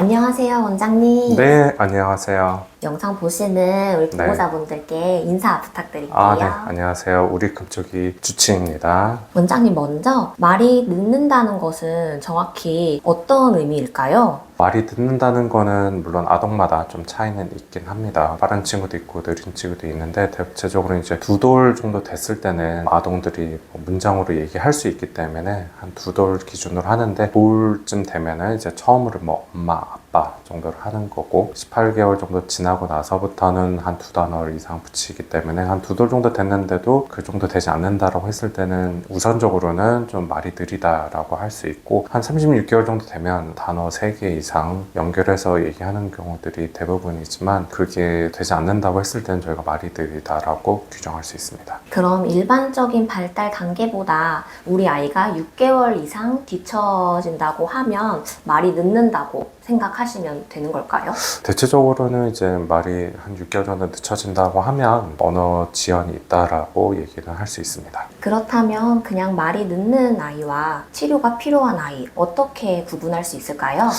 안녕하세요, 원장님. 네, 안녕하세요. 영상 보시는 우리 네. 보호자분들께 인사 부탁드릴게요. 아, 네, 안녕하세요. 우리 금쪽이 주치입니다. 원장님 먼저 말이 늦는다는 것은 정확히 어떤 의미일까요? 말이 듣는다는 거는 물론 아동마다 좀 차이는 있긴 합니다. 빠른 친구도 있고 느린 친구도 있는데 대체적으로 이제 두 돌 정도 됐을 때는 아동들이 뭐 문장으로 얘기할 수 있기 때문에 한 두 돌 기준으로 하는데 돌쯤 되면은 이제 처음으로 뭐 엄마, 아빠 정도를 하는 거고 18개월 정도 지나고 나서부터는 한 두 단어 이상 붙이기 때문에 한 두 돌 정도 됐는데도 그 정도 되지 않는다라고 했을 때는 우선적으로는 좀 말이 느리다라고 할 수 있고 한 36개월 정도 되면 단어 3개 이상 연결해서 얘기하는 경우들이 대부분이지만 그게 되지 않는다고 했을 때는 저희가 말이 느리다라고 규정할 수 있습니다. 그럼 일반적인 발달 단계보다 우리 아이가 6개월 이상 뒤처진다고 하면 말이 늦는다고 생각하시면 되는 걸까요? 대체적으로는 이제 말이 한 6개월 정도 늦춰진다고 하면 언어 지연이 있다라고 얘기는 할 수 있습니다. 그렇다면 그냥 말이 늦는 아이와 치료가 필요한 아이 어떻게 구분할 수 있을까요?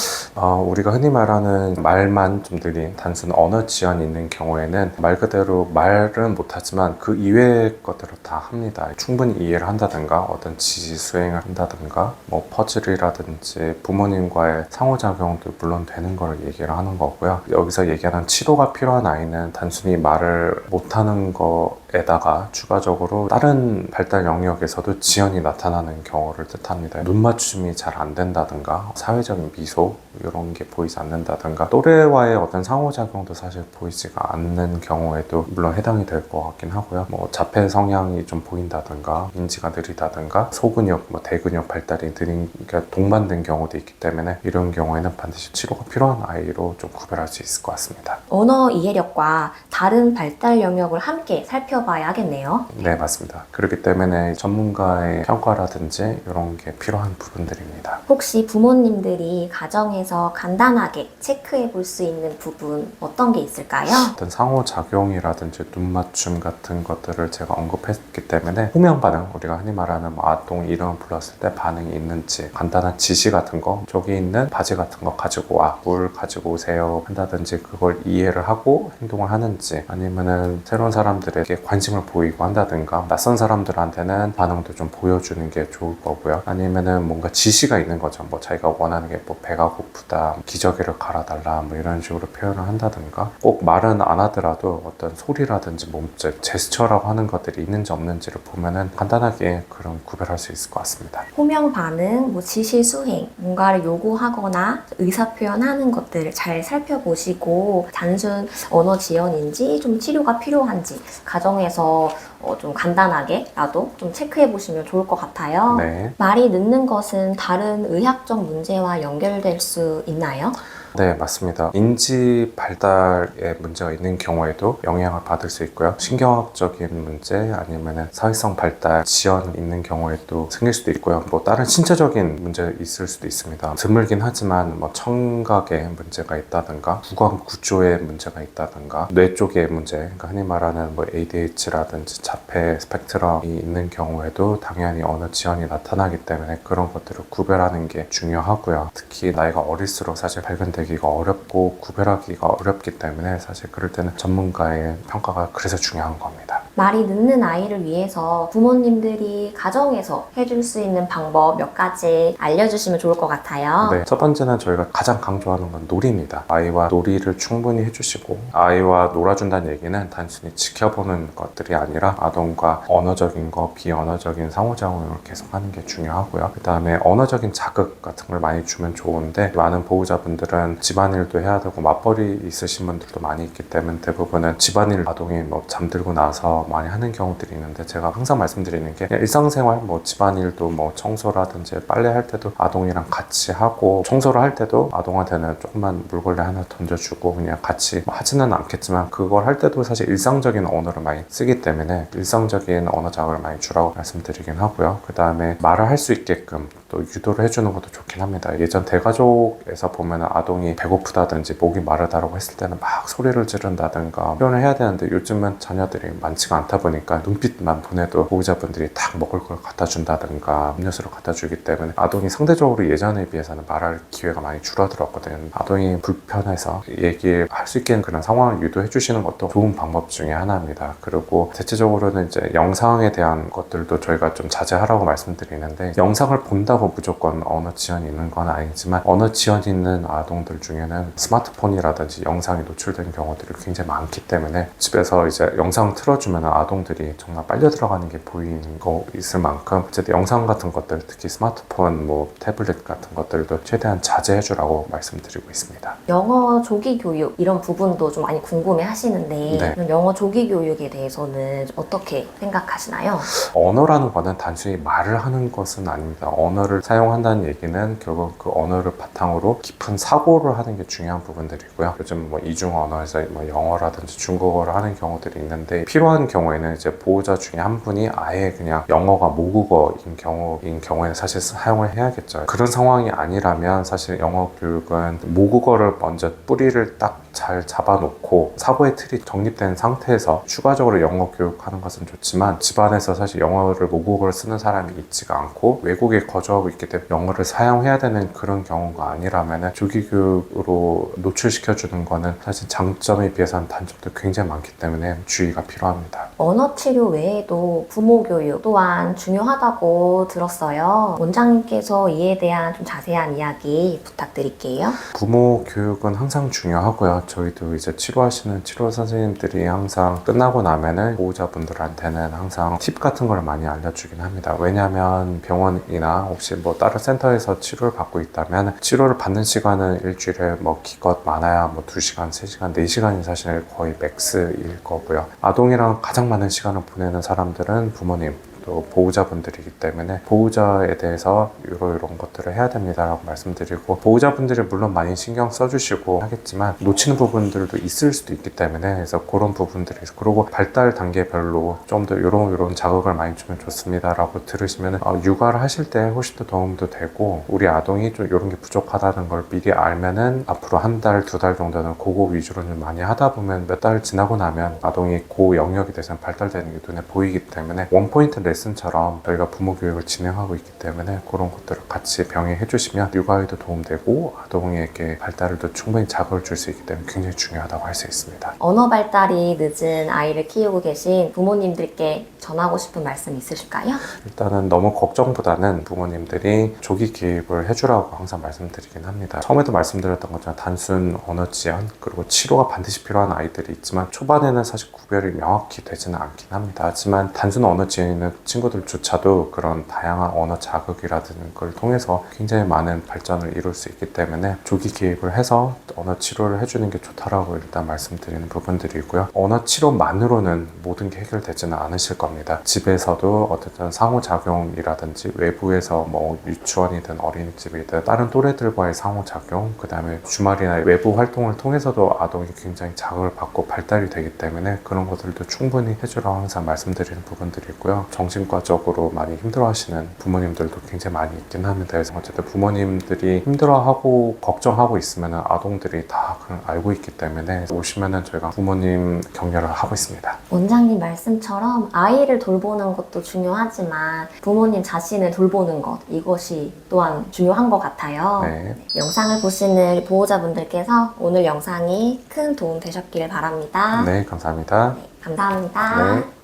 어, 우리가 흔히 말하는 말만 좀 느린 단순 언어 지연이 있는 경우에는 말 그대로 말은 못하지만 그 이외의 것들을 다 합니다. 충분히 이해를 한다든가 어떤 지시 수행을 한다든가 뭐 퍼즐이라든지 부모님과의 상호작용도 물론 되는 걸 얘기를 하는 거고요. 여기서 얘기하는 치료가 필요한 아이는 단순히 말을 못하는 거 에다가 추가적으로 다른 발달 영역에서도 지연이 나타나는 경우를 뜻합니다. 눈 맞춤이 잘 안 된다든가 사회적인 미소 이런 게 보이지 않는다든가 또래와의 어떤 상호작용도 사실 보이지가 않는 경우에도 물론 해당이 될 것 같긴 하고요. 뭐 자폐 성향이 좀 보인다든가 인지가 느리다든가 소근육, 뭐 대근육 발달이 느린 그러니까 동반된 경우도 있기 때문에 이런 경우에는 반드시 치료가 필요한 아이로 좀 구별할 수 있을 것 같습니다. 언어 이해력과 다른 발달 영역을 함께 살펴 봐야 하겠네요. 네, 맞습니다. 그렇기 때문에 전문가의 평가라든지 이런 게 필요한 부분들입니다. 혹시 부모님들이 가정에서 간단하게 체크해 볼 수 있는 부분 어떤 게 있을까요? 어떤 상호작용이라든지 눈맞춤 같은 것들을 제가 언급했기 때문에 후명 반응, 우리가 흔히 말하는 뭐 아동 이름을 불렀을 때 반응이 있는지 간단한 지시 같은 거, 저기 있는 바지 같은 거 가지고 와, 물 가지고 오세요 한다든지 그걸 이해를 하고 행동을 하는지 아니면은 새로운 사람들에게 관심을 보이고 한다든가 낯선 사람들한테는 반응도 좀 보여주는 게 좋을 거고요. 아니면은 뭔가 지시가 있는 거죠. 뭐 자기가 원하는 게 뭐 배가 고프다, 기저귀를 갈아달라 뭐 이런 식으로 표현을 한다든가 꼭 말은 안 하더라도 어떤 소리라든지 몸짓, 제스처라고 하는 것들이 있는지 없는지를 보면은 간단하게 그런 구별할 수 있을 것 같습니다. 호명 반응, 뭐 지시 수행, 뭔가를 요구하거나 의사 표현하는 것들을 잘 살펴보시고 단순 언어 지연인지 좀 치료가 필요한지 가정에 서 어, 좀 간단하게라도 좀 체크해 보시면 좋을 것 같아요. 네. 말이 늦는 것은 다른 의학적 문제와 연결될 수 있나요? 네, 맞습니다. 인지 발달에 문제가 있는 경우에도 영향을 받을 수 있고요. 신경학적인 문제 아니면 사회성 발달 지연 있는 경우에도 생길 수도 있고요. 뭐 다른 신체적인 문제 있을 수도 있습니다. 드물긴 하지만 뭐 청각에 문제가 있다든가 구강 구조에 문제가 있다든가 뇌 쪽에 문제, 그러니까 흔히 말하는 뭐 ADH라든지 자폐 스펙트럼이 있는 경우에도 당연히 언어 지연이 나타나기 때문에 그런 것들을 구별하는 게 중요하고요. 특히 나이가 어릴수록 사실 발견되 기가 어렵고 구별하기가 어렵기 때문에 사실 그럴 때는 전문가의 평가가 그래서 중요한 겁니다. 말이 늦는 아이를 위해서 부모님들이 가정에서 해줄 수 있는 방법 몇 가지 알려주시면 좋을 것 같아요. 네, 첫 번째는 저희가 가장 강조하는 건 놀이입니다. 아이와 놀이를 충분히 해주시고 아이와 놀아준다는 얘기는 단순히 지켜보는 것들이 아니라 아동과 언어적인 거, 비언어적인 상호작용을 계속하는 게 중요하고요. 그 다음에 언어적인 자극 같은 걸 많이 주면 좋은데 많은 보호자분들은 집안일도 해야 되고 맞벌이 있으신 분들도 많이 있기 때문에 대부분은 집안일 아동이 뭐 잠들고 나서 많이 하는 경우들이 있는데 제가 항상 말씀드리는 게 일상생활 뭐 집안일도 뭐 청소라든지 빨래 할 때도 아동이랑 같이 하고 청소를 할 때도 아동한테는 조금만 물걸레 하나 던져주고 그냥 같이 뭐 하지는 않겠지만 그걸 할 때도 사실 일상적인 언어를 많이 쓰기 때문에 일상적인 언어 자극을 많이 주라고 말씀드리긴 하고요. 그 다음에 말을 할 수 있게끔 또 유도를 해주는 것도 좋긴 합니다. 예전 대가족에서 보면 아동이 배고프다든지 목이 마르다라고 했을 때는 막 소리를 지른다든가 표현을 해야 되는데 요즘은 자녀들이 많지 가 않다 보니까 눈빛만 보내도 보호자분들이 딱 먹을 걸 갖다 준다든가 음료수를 갖다 주기 때문에 아동이 상대적으로 예전에 비해서는 말할 기회가 많이 줄어들었거든요. 아동이 불편해서 얘기할 수 있게 그런 상황을 유도해 주시는 것도 좋은 방법 중에 하나입니다. 그리고 대체적으로는 이제 영상에 대한 것들도 저희가 좀 자제하라고 말씀드리는데 영상을 본다고 무조건 언어 지연이 있는 건 아니지만 언어 지연이 있는 아동들 중에는 스마트폰이라든지 영상이 노출된 경우들이 굉장히 많기 때문에 집에서 이제 영상 틀어주면 아동들이 정말 빨려 들어가는 게 보이는 거 있을 만큼 어쨌든 영상 같은 것들 특히 스마트폰 뭐 태블릿 같은 것들도 최대한 자제해 주라고 말씀드리고 있습니다. 영어 조기 교육 이런 부분도 좀 많이 궁금해 하시는데 네. 영어 조기 교육에 대해서는 어떻게 생각하시나요? 언어라는 거는 단순히 말을 하는 것은 아닙니다. 언어를 사용한다는 얘기는 결국 그 언어를 바탕으로 깊은 사고를 하는 게 중요한 부분들이고요. 요즘 뭐 이중 언어에서 뭐 영어라든지 중국어를 하는 경우들이 있는데 필요한 경우에는 이제 보호자 중에 한 분이 아예 그냥 영어가 모국어인 경우인 경우에는 사실 사용을 해야겠죠. 그런 상황이 아니라면 사실 영어 교육은 모국어를 먼저 뿌리를 딱 잘 잡아놓고 사고의 틀이 정립된 상태에서 추가적으로 영어 교육하는 것은 좋지만 집안에서 사실 영어를 모국어를 쓰는 사람이 있지가 않고 외국에 거주하고 있기 때문에 영어를 사용해야 되는 그런 경우가 아니라면 조기 교육으로 노출시켜 주는 거는 사실 장점에 비해서는 단점도 굉장히 많기 때문에 주의가 필요합니다. 언어 치료 외에도 부모 교육 또한 중요하다고 들었어요. 원장님께서 이에 대한 좀 자세한 이야기 부탁드릴게요. 부모 교육은 항상 중요하고요. 저희도 이제 치료하시는 치료 선생님들이 항상 끝나고 나면은 보호자분들한테는 항상 팁 같은 걸 많이 알려주긴 합니다. 왜냐하면 병원이나 혹시 뭐 다른 센터에서 치료를 받고 있다면 치료를 받는 시간은 일주일에 뭐 기껏 많아야 뭐 2시간, 3시간, 4시간이 사실 거의 맥스일 거고요. 아동이랑 가장 많은 시간을 보내는 사람들은 부모님, 또 보호자분들이기 때문에 보호자에 대해서 이런 이런 것들을 해야 됩니다라고 말씀드리고 보호자분들이 물론 많이 신경 써주시고 하겠지만 놓치는 부분들도 있을 수도 있기 때문에 그래서 그런 부분들이 그리고 발달 단계별로 좀 더 이런 이런 자극을 많이 주면 좋습니다라고 들으시면 육아를 하실 때 훨씬 더 도움도 되고 우리 아동이 좀 이런 게 부족하다는 걸 미리 알면은 앞으로 한 달 두 달 정도는 그거 위주로 좀 많이 하다 보면 몇 달 지나고 나면 아동이 그 영역에 대해서 발달되는 게 눈에 보이기 때문에 원포인트 레슨처럼 저희가 부모 교육을 진행하고 있기 때문에 그런 것들을 같이 병행해 주시면 육아에도 도움되고 아동에게 발달에도 충분히 자극을 줄 수 있기 때문에 굉장히 중요하다고 할 수 있습니다. 언어 발달이 늦은 아이를 키우고 계신 부모님들께 전하고 싶은 말씀 있으실까요? 일단은 너무 걱정보다는 부모님들이 조기 개입을 해주라고 항상 말씀드리긴 합니다. 처음에도 말씀드렸던 것처럼 단순 언어 지연 그리고 치료가 반드시 필요한 아이들이 있지만 초반에는 사실 구별이 명확히 되지는 않긴 합니다. 하지만 단순 언어 있는 친구들조차도 그런 다양한 언어 자극이라든지 걸 통해서 굉장히 많은 발전을 이룰 수 있기 때문에 조기 개입을 해서 언어 치료를 해주는 게 좋다라고 일단 말씀드리는 부분들이고요. 언어 치료만으로는 모든 게 해결되지는 않으실 겁니다. 집에서도 어쨌든 상호작용이라든지 외부에서 뭐 유치원이든 어린이집이든 다른 또래들과의 상호작용, 그 다음에 주말이나 외부 활동을 통해서도 아동이 굉장히 자극을 받고 발달이 되기 때문에 그런 것들도 충분히 해주라고 항상 말씀드리는 부분들이 있고요. 정 신과적으로 많이 힘들어하시는 부모님들도 굉장히 많이 있긴 합니다. 그래서 어쨌든 부모님들이 힘들어하고 걱정하고 있으면 아동들이 다 그걸 알고 있기 때문에 오시면은 저희가 부모님 격려를 하고 있습니다. 원장님 말씀처럼 아이를 돌보는 것도 중요하지만 부모님 자신을 돌보는 것 이것이 또한 중요한 것 같아요. 네. 영상을 보시는 보호자분들께서 오늘 영상이 큰 도움 되셨기를 바랍니다. 네, 감사합니다. 네, 감사합니다. 네.